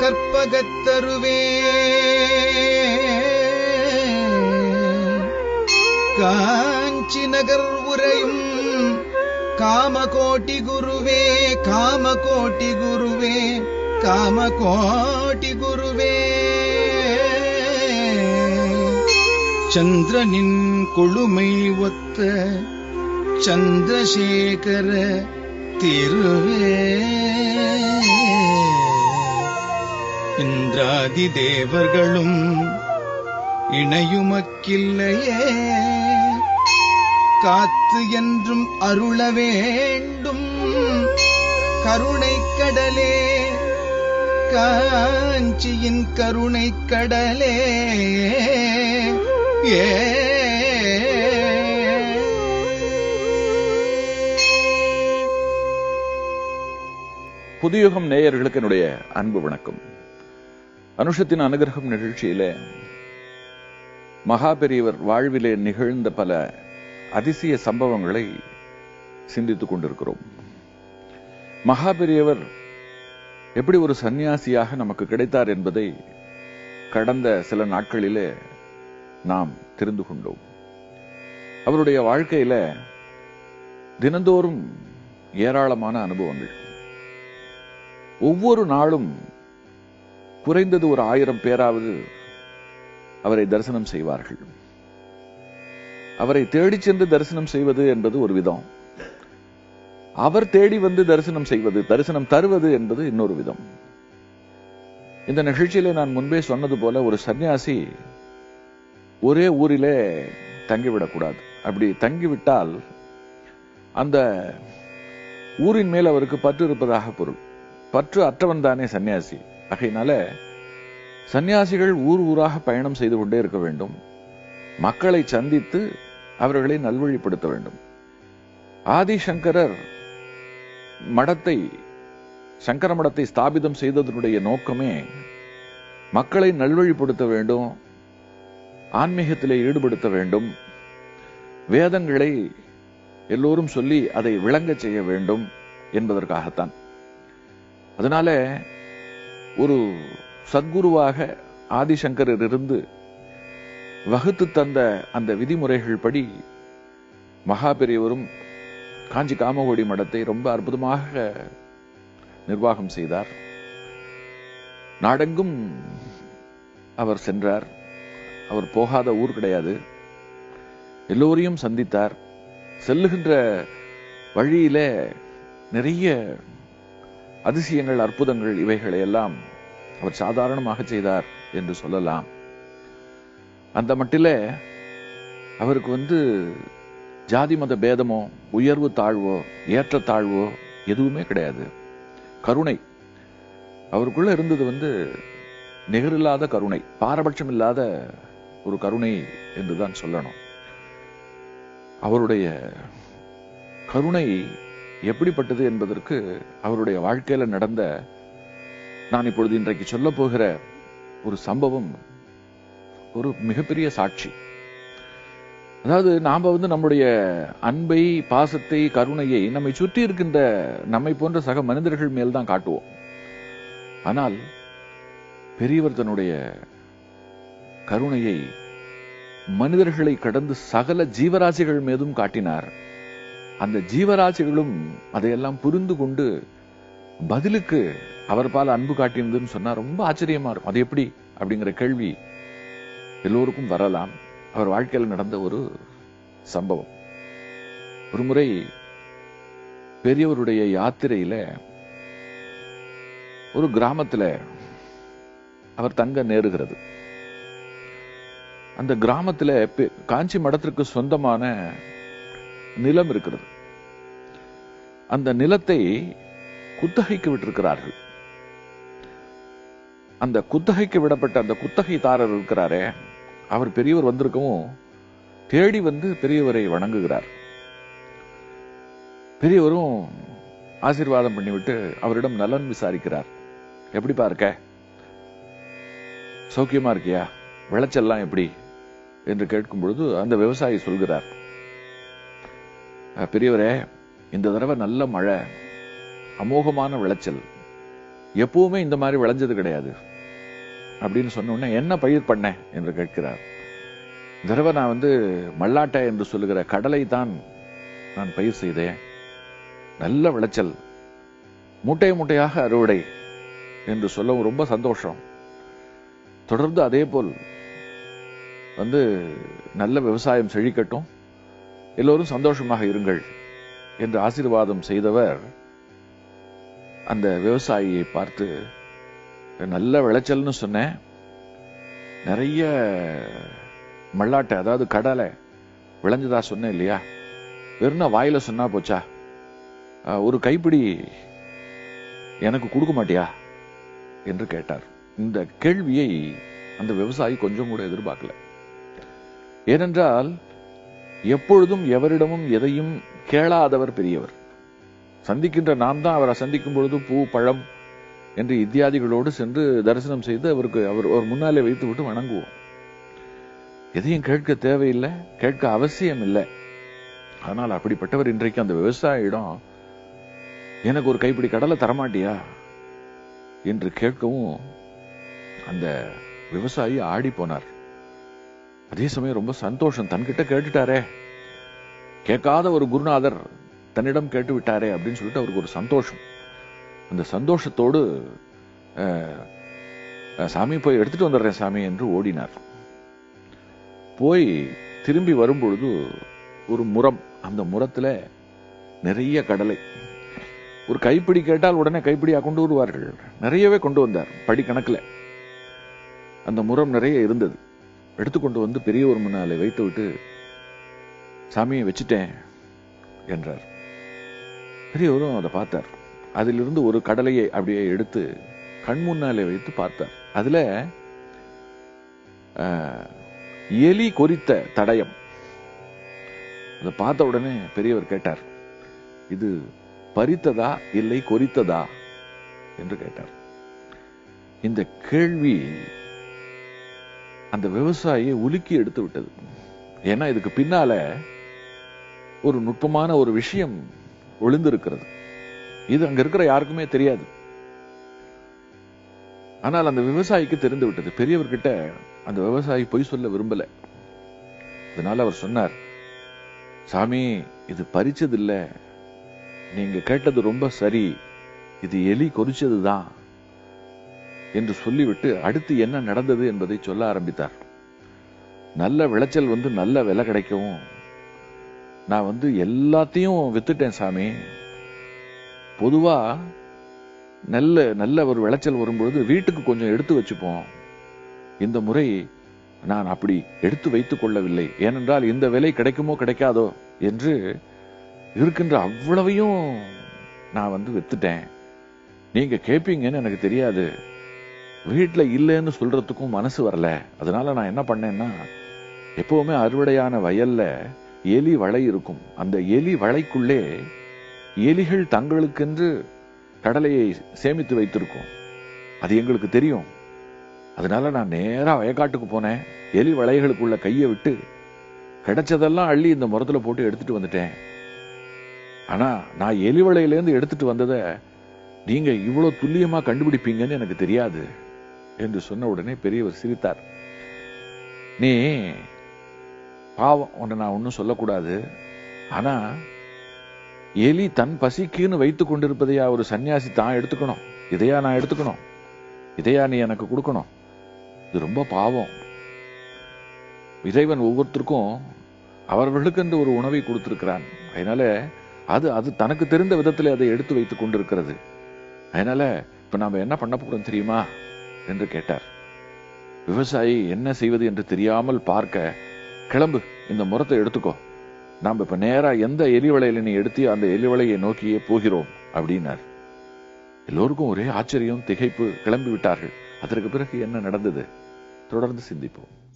கற்பகத்தருவே. காஞ்சி நகர் உரையும் காமகோட்டி குருவே காமகோட்டி குருவே காமகோட்டி குருவே. சந்திரனின் கொழுமை ஒத்த சந்திரசேகர திருவே. இந்திராதி தேவர்களும் இணையுமக்கில்லையே. காத்து என்றும் அருள வேண்டும். கருணை கடலே காஞ்சியின் கருணை கடலே. ஏ. புதியுகம் நேயர்களுக்கு என்னுடைய அன்பு வணக்கம். அனுஷத்தின் அனுகிரகம் நிகழ்ச்சியில மகாபெரியவர் வாழ்விலே நிகழ்ந்த பல அதிசய சம்பவங்களை சிந்தித்துக் கொண்டிருக்கிறோம். மகா பெரியவர் எப்படி ஒரு சந்நியாசியாக நமக்கு கிடைத்தார் என்பதை கடந்த சில நாட்களிலே நாம் தெரிந்து கொண்டோம். அவருடைய வாழ்க்கையில தினந்தோறும் ஏராளமான அனுபவங்கள். ஒவ்வொரு நாளும் குறைந்தது ஒரு ஆயிரம் பேராவது அவரை தரிசனம் செய்வார்கள். அவரை தேடி சென்று தரிசனம் செய்வது என்பது ஒரு விதம். அவர் தேடி வந்து தரிசனம் செய்வது தரிசனம் தருவது என்பது இன்னொரு விதம். இந்த நிகழ்ச்சியில நான் முன்பே சொன்னது போல ஒரு சன்னியாசி ஒரே ஊரிலே தங்கிவிடக்கூடாது. அப்படி தங்கிவிட்டால் அந்த ஊரின் மேல் அவருக்கு பற்று இருப்பதாக பொருள். பற்று அற்றவன் தானே சன்னியாசி ஆகையினால சன்னியாசிகள் ஊர் ஊராக பயணம் செய்து கொண்டே இருக்க வேண்டும். மக்களை சந்தித்து அவர்களை நல்வழிப்படுத்த வேண்டும். ஆதிசங்கரர் மடத்தை சங்கர மடத்தை ஸ்தாபிதம் செய்ததனுடைய நோக்கமே மக்களை நல்வழிப்படுத்த வேண்டும் ஆன்மீகத்திலே ஈடுபடுத்த வேண்டும் வேதங்களை எல்லோரும் சொல்லி அதை விளங்கச் செய்ய வேண்டும் என்பதற்காகத்தான். அதனால ஒரு சத்குருவாக ஆதிசங்கரர் இருந்து வகுத்து தந்த அந்த விதிமுறைகள் படி மகா பெரியவரும் காஞ்சி காமகோடி மடத்தை ரொம்ப அற்புதமாக நிர்வாகம் செய்தார். நாடெங்கும் அவர் சென்றார். அவர் போகாத ஊர் கிடையாது. எல்லோரையும் சந்தித்தார். செல்லுகின்ற வழியில நிறைய அதிசயங்கள் அற்புதங்கள் இவைகளை எல்லாம் அவர் சாதாரணமாக செய்தார் என்று சொல்லலாம். அந்த மட்டில அவருக்கு வந்து ஜாதி மத பேதமோ உயர்வு தாழ்வோ ஏற்ற தாழ்வோ எதுவுமே கிடையாது. கருணை. அவருக்குள்ள இருந்தது வந்து நிகரில்லாத கருணை பாரபட்சம் இல்லாத ஒரு கருணை என்றுதான் சொல்லணும். அவருடைய கருணை எப்படிப்பட்டது என்பதற்கு அவருடைய வாழ்க்கையில நடந்த நான் இப்பொழுது இன்றைக்கு சொல்ல போகிற ஒரு சம்பவம் ஒரு மிகப்பெரிய சாட்சி. அதாவது நாம் வந்து நம்முடைய அன்பை பாசத்தை கருணையை நம்மை சுற்றி இருக்கின்ற நம்மை போன்ற சக மனிதர்கள் மேல் தான் காட்டுவோம். ஆனால் பெரியவர் தன்னுடைய கருணையை மனிதர்களை கடந்து சகல ஜீவராசிகள் மீதும் காட்டினார். அந்த ஜீவராசிகளும் அதையெல்லாம் புரிந்து கொண்டு பதிலுக்கு அவர் பால் அன்பு காட்டியிருந்ததுன்னு சொன்னா ரொம்ப ஆச்சரியமா இருக்கும். அது எப்படி? அப்படிங்கிற கேள்வி எல்லோருக்கும் வரலாம். அவர் வாழ்க்கையில் நடந்த ஒரு சம்பவம். ஒரு முறை பெரியவருடைய யாத்திரையில ஒரு கிராமத்துல அவர் தங்க நேருகிறது. அந்த கிராமத்துல பெ- காஞ்சி மடத்திற்கு சொந்தமான நிலம் இருக்கிறது. அந்த நிலத்தை குத்தகைக்கு விட்டிருக்கிறார்கள். அந்த குத்தகைக்கு விடப்பட்ட அந்த குத்தகைதாரர் இருக்கிறாரே அவர் பெரியவர் வந்திருக்கவும் தேடி வந்து பெரியவரை வணங்குகிறார். பெரியவரும் ஆசீர்வாதம் பண்ணிவிட்டு அவரிடம் நலன் விசாரிக்கிறார். எப்படி பார்க்க? சௌக்கியமா இருக்கியா? விளைச்சல்லாம் எப்படி? என்று கேட்கும் பொழுது அந்த விவசாயி சொல்கிறார். பெரியவரே இந்த தடவை நல்ல மழை அமோகமான விளைச்சல். எப்பவுமே இந்த மாதிரி விளைஞ்சது கிடையாது. அப்படின்னு சொன்ன உடனே என்ன பயிர் பண்ண? என்று கேட்கிறார். தடவை நான் வந்து மல்லாட்டை என்று சொல்லுகிற கடலை தான் நான் பயிர் செய்தேன். நல்ல விளைச்சல். மூட்டை மூட்டையாக அறுவடை. என்று சொல்லவும் ரொம்ப சந்தோஷம். தொடர்ந்து அதே போல் வந்து நல்ல விவசாயம் செழிக்கட்டும். எல்லோரும் சந்தோஷமாக இருங்கள் என்று ஆசீர்வாதம் செய்தவர் அந்த விவசாயியை பார்த்து நல்ல விளைச்சல்னு சொன்னேன். நிறைய மல்லாட்டை அதாவது கடலை விளைஞ்சதா சொன்னேன் இல்லையா? வெறும் வாயில சொன்னா போச்சா? ஒரு கைப்பிடி எனக்கு கொடுக்க மாட்டியா? என்று கேட்டார். இந்த கேள்வியை அந்த விவசாயி கொஞ்சம் கூட எதிர்பார்க்கல. ஏனென்றால் எப்பொழுதும் எவரிடமும் எதையும் கேளாதவர் பெரியவர். சந்திக்கின்ற நாம் தான் அவரை சந்திக்கும் பொழுது பூ பழம் என்று இத்தியாதிகளோடு சென்று தரிசனம் செய்து அவருக்கு அவர் அவர் முன்னாலே வைத்து விட்டு வணங்குவோம். எதையும் கேட்க தேவையில்லை கேட்க அவசியம் இல்லை. ஆனால் அப்படிப்பட்டவர் இன்றைக்கு அந்த விவசாயிடம் எனக்கு ஒரு கைப்பிடி கடலை தரமாட்டியா என்று கேட்கவும் அந்த விவசாயி ஆடி போனார். அதே சமயம் ரொம்ப சந்தோஷம். தன்கிட்ட கேட்டுட்டாரே. கேட்காத ஒரு குருநாதர் தன்னிடம் கேட்டு விட்டாரே அப்படின்னு சொல்லிட்டு அவருக்கு ஒரு சந்தோஷம். அந்த சந்தோஷத்தோடு சாமி போய் எடுத்துட்டு வந்துடுறேன் சாமி என்று ஓடினார். போய் திரும்பி வரும்பொழுது ஒரு முரம் அந்த முரத்துல நிறைய கடலை. ஒரு கைப்பிடி கேட்டால் உடனே கைப்பிடியா கொண்டு வருவார்கள். நிறையவே கொண்டு வந்தார் படி அந்த முரம் நிறைய இருந்தது. எடுத்துக்கொண்டு வந்து பெரியவர் முன்னாலே வைத்து விட்டு சாமியை வச்சுட்டேன் என்றார். பெரியவரும் அதை பார்த்தார். அதிலிருந்து ஒரு கடலையை அப்படியே எடுத்து கண் முன்னாலே வைத்து பார்த்தார். அதுல எலி கொறித்த தடயம். அதை பார்த்த உடனே பெரியவர் கேட்டார் இது பறித்ததா இல்லை கொறித்ததா? என்று கேட்டார். இந்த கேள்வி அந்த விவசாயியை உலுக்கி எடுத்து விட்டது. ஏன்னா இதுக்கு பின்னால ஒரு நுட்பமான ஒரு விஷயம் ஒளிந்திருக்கிறது. இது அங்க இருக்கிற யாருக்குமே தெரியாது. ஆனால் அந்த விவசாயிக்கு தெரிந்து விட்டது பெரியவர்கிட்ட அந்த விவசாயி பொய் சொல்ல விரும்பல. அதனால அவர் சொன்னார் சாமி இது பறிச்சது இல்ல நீங்க கேட்டது ரொம்ப சரி. இது எலி கொறிச்சதுதான். என்று சொல்லிவிட்டு அடுத்து என்ன நடந்தது என்பதை சொல்ல ஆரம்பித்தார். நல்ல விளைச்சல் வந்து நல்ல விலை கிடைக்கவும் நான் வந்து எல்லாத்தையும் வித்துட்டேன் சாமி. பொதுவாக நல்ல நல்ல ஒரு விளைச்சல் வரும்பொழுது வீட்டுக்கு கொஞ்சம் எடுத்து வச்சுப்போம். இந்த முறை நான் அப்படி எடுத்து வைத்துக் கொள்ளவில்லை. ஏனென்றால் இந்த விலை கிடைக்குமோ கிடைக்காதோ என்று இருக்கின்ற அவ்வளவையும் நான் வந்து வித்துட்டேன். நீங்க கேட்பீங்கன்னு எனக்கு தெரியாது. வீட்டில் இல்லைன்னு சொல்றதுக்கும் மனசு வரல. அதனால நான் என்ன பண்ணேன்னா எப்பவுமே அறுவடையான வயல்ல எலி வளை இருக்கும். அந்த எலி வளைக்குள்ளே எலிகள் தங்களுக்கென்று கடலையை சேமித்து வைத்திருக்கும். அது எங்களுக்கு தெரியும். அதனால நான் நேரா வயக்காட்டுக்கு போனேன். எலி வளைகளுக்குள்ள கையை விட்டு கிடைச்சதெல்லாம் அள்ளி இந்த முரத்துல போட்டு எடுத்துட்டு வந்துட்டேன். ஆனா நான் எலி வளையிலேருந்து எடுத்துட்டு வந்ததை நீங்க இவ்வளவு துல்லியமா கண்டுபிடிப்பீங்கன்னு எனக்கு தெரியாது என்று சொன்ன உடனே பெரியவர் சிரித்தார். நீ பாவம் உன்னை நான் ஒன்றும் சொல்லக்கூடாது. ஆனா எலி தன் பசிக்குன்னு வைத்துக் கொண்டிருப்பதையா ஒரு சன்னியாசி தான் எடுத்துக்கணும். இதையா நான் எடுத்துக்கணும். இதையா நீ எனக்கு கொடுக்கணும். இது ரொம்ப பாவம். இறைவன் ஒவ்வொருத்தருக்கும் அவர்களுக்கு என்று ஒரு உணவை கொடுத்திருக்கிறான். அதனால அது அது தனக்கு தெரிந்த விதத்தில் அதை எடுத்து வைத்துக் கொண்டிருக்கிறது. அதனால இப்ப நாம என்ன பண்ண போறோம் தெரியுமா? என்று கேட்டார். விவசாயி என்ன செய்வது என்று தெரியாமல் பார்க்க கிளம்பு. இந்த முறத்தை எடுத்துக்கோ. நாம் இப்ப நேரா எந்த எலி வளையல நீ எடுத்து அந்த எலிவளையை நோக்கியே போகிறோம் அப்படின்னார். எல்லோருக்கும் ஒரே ஆச்சரியம் திகைப்பு கிளம்பி விட்டார்கள் அதற்கு பிறகு என்ன நடந்தது? தொடர்ந்து சிந்திப்போம்.